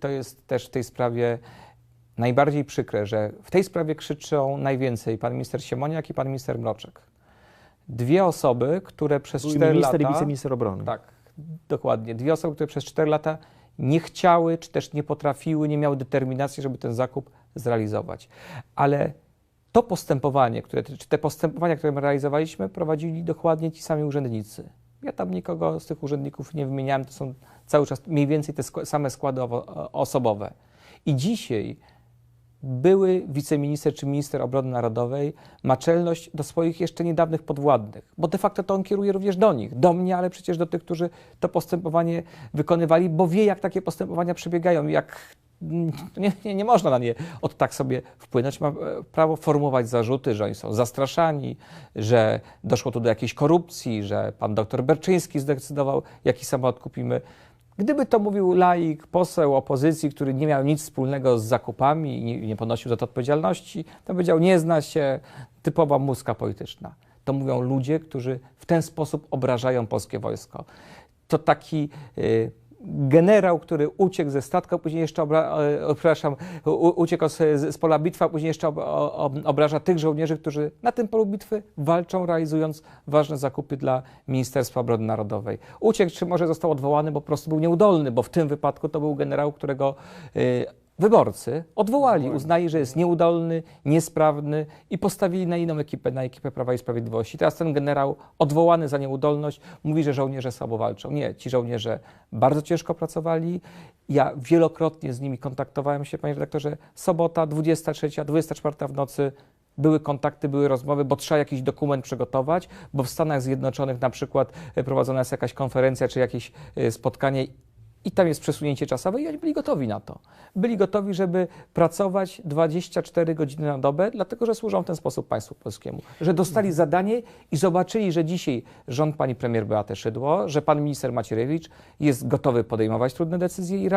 To jest też w tej sprawie najbardziej przykre, że w tej sprawie krzyczą najwięcej pan minister Siemoniak i pan minister Mroczek. Dwie osoby, które przez Były 4 minister lata... i wiceminister obrony. Tak, dokładnie. Dwie osoby, które przez 4 lata nie chciały, czy też nie potrafiły, nie miały determinacji, żeby ten zakup zrealizować. Ale to postępowanie, które, czy te postępowania, które my realizowaliśmy, prowadzili dokładnie ci sami urzędnicy. Ja tam nikogo z tych urzędników nie wymieniałem, to są cały czas mniej więcej te same składy owo- osobowe. I dzisiaj były wiceminister czy minister obrony narodowej ma czelność do swoich jeszcze niedawnych podwładnych, bo de facto to on kieruje również do nich, do mnie, ale przecież do tych, którzy to postępowanie wykonywali, bo wie, jak takie postępowania przebiegają, jak nie, nie, nie można na nie od tak sobie wpłynąć. Ma e, prawo formułować zarzuty, że oni są zastraszani, że doszło tu do jakiejś korupcji, że pan doktor Berczyński zdecydował, jaki samochód kupimy. Gdyby to mówił laik, poseł opozycji, który nie miał nic wspólnego z zakupami i nie, nie ponosił za to odpowiedzialności, to powiedział, nie zna się, typowa muska polityczna. To mówią ludzie, którzy w ten sposób obrażają polskie wojsko. To taki y, generał, który uciekł ze statku, później jeszcze obra, e, przepraszam, u, uciekł z, z pola bitwy, a później jeszcze ob, ob, obraża tych żołnierzy, którzy na tym polu bitwy walczą, realizując ważne zakupy dla Ministerstwa Obrony Narodowej. Uciekł, czy może został odwołany, bo po prostu był nieudolny, bo w tym wypadku to był generał, którego y, wyborcy odwołali, uznali, że jest nieudolny, niesprawny i postawili na inną ekipę, na ekipę Prawa i Sprawiedliwości. Teraz ten generał odwołany za nieudolność mówi, że żołnierze słabo walczą. Nie, ci żołnierze bardzo ciężko pracowali. Ja wielokrotnie z nimi kontaktowałem się, panie redaktorze. Sobota, 23, 24 w nocy były kontakty, były rozmowy, bo trzeba jakiś dokument przygotować, bo w Stanach Zjednoczonych na przykład e, prowadzona jest jakaś konferencja czy jakieś e, spotkanie i tam jest przesunięcie czasowe i oni byli gotowi na to. Byli gotowi, żeby pracować 24 godziny na dobę, dlatego że służą w ten sposób państwu polskiemu. Że dostali zadanie i zobaczyli, że dzisiaj rząd pani premier Beaty Szydło, że pan minister Macierewicz jest gotowy podejmować trudne decyzje i